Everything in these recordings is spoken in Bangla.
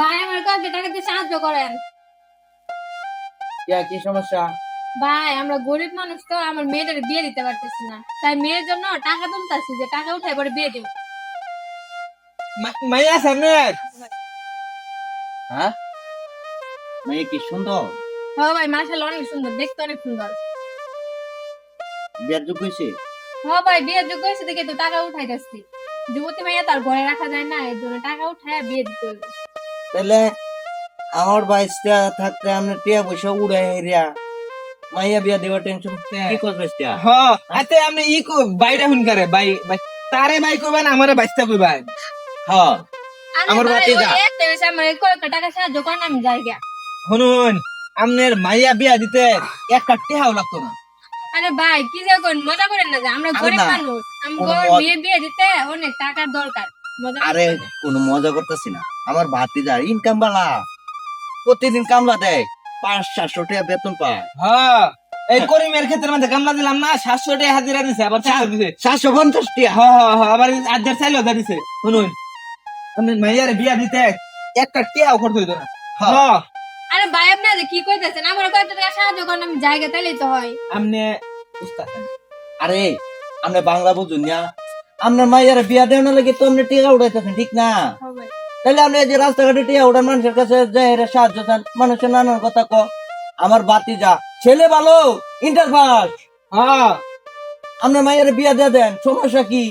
ভাই আমার কয়েকটা টাকা দিয়ে সাহায্য করেন। কি সমস্যা? ভাই আমরা গরিব মানুষ তো আমার মেয়েদের বিয়ে দিতে পারতেছি না। তাই মেয়ের জন্য টাকা তুলতেছি যে টাকা উঠাই পরে বিয়ে দিব। মাইয়া সামনে। হ্যাঁ? কি সুন্দর? হ্যাঁ ভাই অনেক সুন্দর। দেখতে অনেক সুন্দর। বিয়ার যোগ হয়েছে? হ্যাঁ ভাই বিয়ের যোগ্য হয়েছে দেখে তো টাকা উঠাইতেছি। যুবতী মাইয়া তার ঘরে রাখা যায় না এর জন্য টাকা উঠায় বিয়ে দিতে তাহলে আমার বাইশটা থাকতে আমরা টিয়া পয়সা উড়াই হেরিয়া মাইয়া বিয়া দেওয়ার টেনশন কি করবে টিয়া হ আতে আপনি ই কো বাইরে হুন করে বাই তারে বাই কইবেন আমারে হ্যাঁ আমার বাতি যা। টাকা সাহায্য করেন আমি যাই গিয়া। শুনুন আপনার মাইয়া বিয়া দিতে একটা টেহাও লাগতো না। আরে ভাই কি যে করেন মজা করেন না যে আমরা গরিব। মানুষ। আমি কোনো মজ- বিয়ে বিয়ে দিতে অনেক টাকার দরকার। আরে কোনো মজা করতেছি না। আমার ভাতি যা ইনকাম বালা। প্রতিদিন কামলা দেয়। পাঁচ সাতশো টাকা বেতন পায়। হ্যাঁ এই করিমের ক্ষেত্রে মধ্যে কামলা দিলাম না সাতশো টাকা হাজিরা দিছে আবার চাল দিছে। সাতশো পঞ্চাশ টাকা। হ্যাঁ হ্যাঁ হ্যাঁ আবার আজের চাইল হাজার দিছে। শুনুন মাইয়ারে বিয়া দিতে একটা টেহাও খরচ হইতো না। হ্যাঁ। হ্যাঁ। আরে ভাই আপনারা কি কইতেছেন? আমার টাকা সাহায্য করেন আমি জায়গা তাইলেই তো হয়। আপনি উস্তাদ। আরে আমরা বাংলা বুঝুন না আপনার মাইয়ারা বিয়া দেওয়ার লাগে তো আপনি টিকা উঠাইতেছেন ঠিক না? তাহলে আপনি এই যে রাস্তাঘাটে টিয়া উঠান মানুষের কাছে যাই সাহায্য চান মানুষের নানান কথা ক আমার বাতি যা। ছেলে ভালো ইন্টার পাস হ্যাঁ। আপনার মায়ের বিয়া দিয়ে দেন সমস্যা কি?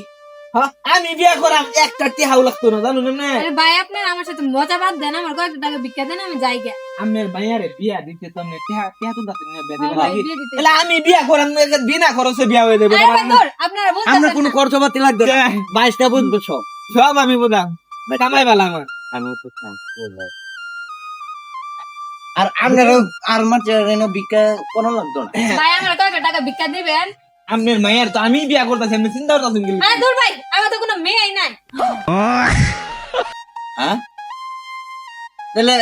আমি বিয়া করাম একটা টেহাও লাগতো না জানুন না আরে ভাই আপনারা আমার সাথে মজা বাদ দেন আমার কয়েকটা টাকা ভিক্ষা দেন আমি যাই গিয়া। আপনার মাইয়ারে বিয়া দিতে তো আপনি টেহা টেহা তো দাতেন না বিয়া হ্যাঁ দিতে। তাহলে আমি বিয়া করাম না, বিনা খরচে বিয়া হয়ে ধুর, আপনারা আপনার বুঝতেছেন কোনো না। খরচপাতি লাগবে না। বাইশটা বুঝব সব। সব আমি বোঝাম। কামাই বালা আমার। আমি তো আর আপনার আর মাছের এনে ভিক্ষা করা লাগতো না। ভাই আমার কয়েকটা টাকা ভিক্ষা দিবেন আপনার মায়ের তো আমি বিয়া করতেছি আপনি চিন্তা করতেছেন কি? আরে দূর ভাই আমার তো কোনো মেয়েই নাই। হ্যাঁ? তাহলে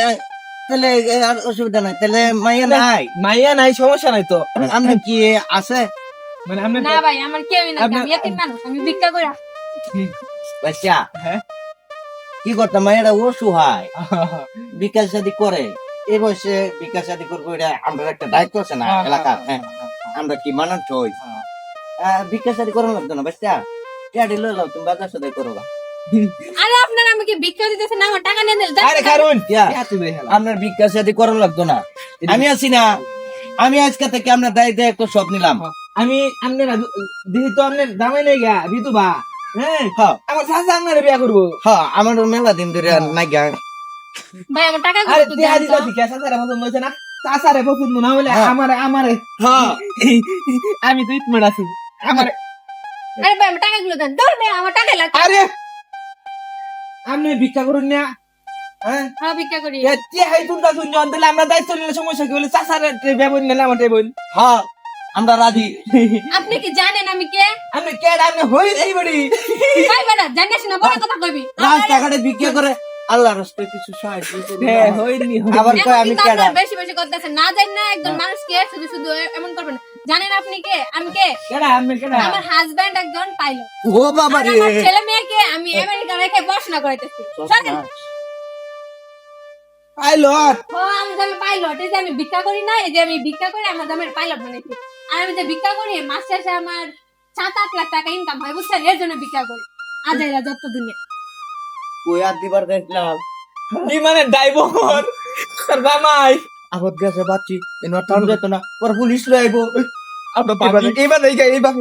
তাহলে আর অসুবিধা নাই। তাহলে মাইয়া নাই? মাইয়া নাই সমস্যা নাই তো। আপনি কি আছে? মানে আপনি না ভাই আমার কেউই নাই। আপনার- আমি এতিম মানুষ আমি ভিক্ষা করে বাচ্চা হ্যাঁ? কি করতাম? মায়েরা অসহায় বিকাশ শাদি করে। এই বয়সে বিকাশ শাদি করব এটা আমরা একটা দায়িত্ব আছে না এলাকা হ্যাঁ আমরা কি মানান ছই বিকাশ শাদি করানো লাগতো না বাচ্চা। ক্যাডি লই লাও তুমি বাজার সাথে করো। আরে আপনারা আমাকে ভিক্ষা দিতেছেন আমার টাকা নিয়ে আরে কারণ বেহাল। আপনার বিকাশ শাদি করানো লাগতো না। আমি আছি না। আমি আজকে থেকে আপনার দায়িত্ব একটা সব নিলাম। আমি আপনার দিদি তো আপনার দামে নেই গা বিতু বা হ্যাঁ? হ্যাঁ। আমার শাশা আপনার বিয়া করব। হ্যাঁ আমার মেলা দিন ধরে নাই গা। ভাই আমার টাকা আরে দেন দিতে তো। ঠিক আছে শাশারে মতন বলছে না শাশারে পছন্দ না হলে হ্যাঁ। আমারে আমারে হ্যাঁ। আমি তো ইতমেট আছি। আমারে আরে ভাই আমার টাকা গুলো দেন। দূর ভাই আমার টাকা লাগবে। আরে! আপনি ভিক্ষা করুন না হ্যাঁ? হ্যাঁ ভিক্ষা করি। এতে হাই তুলতা শুন জন তাহলে আমরা দায়িত্ব নিলে সমস্যা কি বলে? চাচারে বেবন নিলে আমার টেবন হ্যাঁ আমরা রাজি। আপনি কি জানেন আমি কে? আপনি কেডা আপনি হই এই বড়ি। ভাই বেটা জানিস না বড় কথা কইবি রাস্তাঘাটে বিক্রি করে আল্লাহ রাস্তায় কিছু সাহায্য হ্যাঁ হইনি আবার এখন আমি কিন্তু বেশি বেশি করতেছেন। না জানেন না একজন মানুষকে শুধু শুধু এমন করবেন না। জানেন আপনি কে? আমি কে? কেডা আপনি কেডা? আমার হাজবেন্ড একজন পাইলট ও বাবা রে। আমার ছেলে মেয়েকে আমি আমেরিকা রেখে পড়াশোনা করাইতেছি। পাইলট ও আমি যে পাইলট এই যে আমি ভিক্ষা করি না এই যে আমি ভিক্ষা করে আমার দামের পাইলট বানাইছি। আর আমি যে ভিক্ষা করি মাস শেষে আমার সাত আট লাখ টাকা ইনকাম হয় বুঝছেন? এর জন্য ভিক্ষা করি। আজ এরা যত দিনে কই আর দিবার দেখলাম কি মানে ড্রাইভার তার জামাই আগত গেছে বাচ্চি। এনে টান যেত না পর পুলিশ লই আইবো। আপনার এবার এইবার এইবার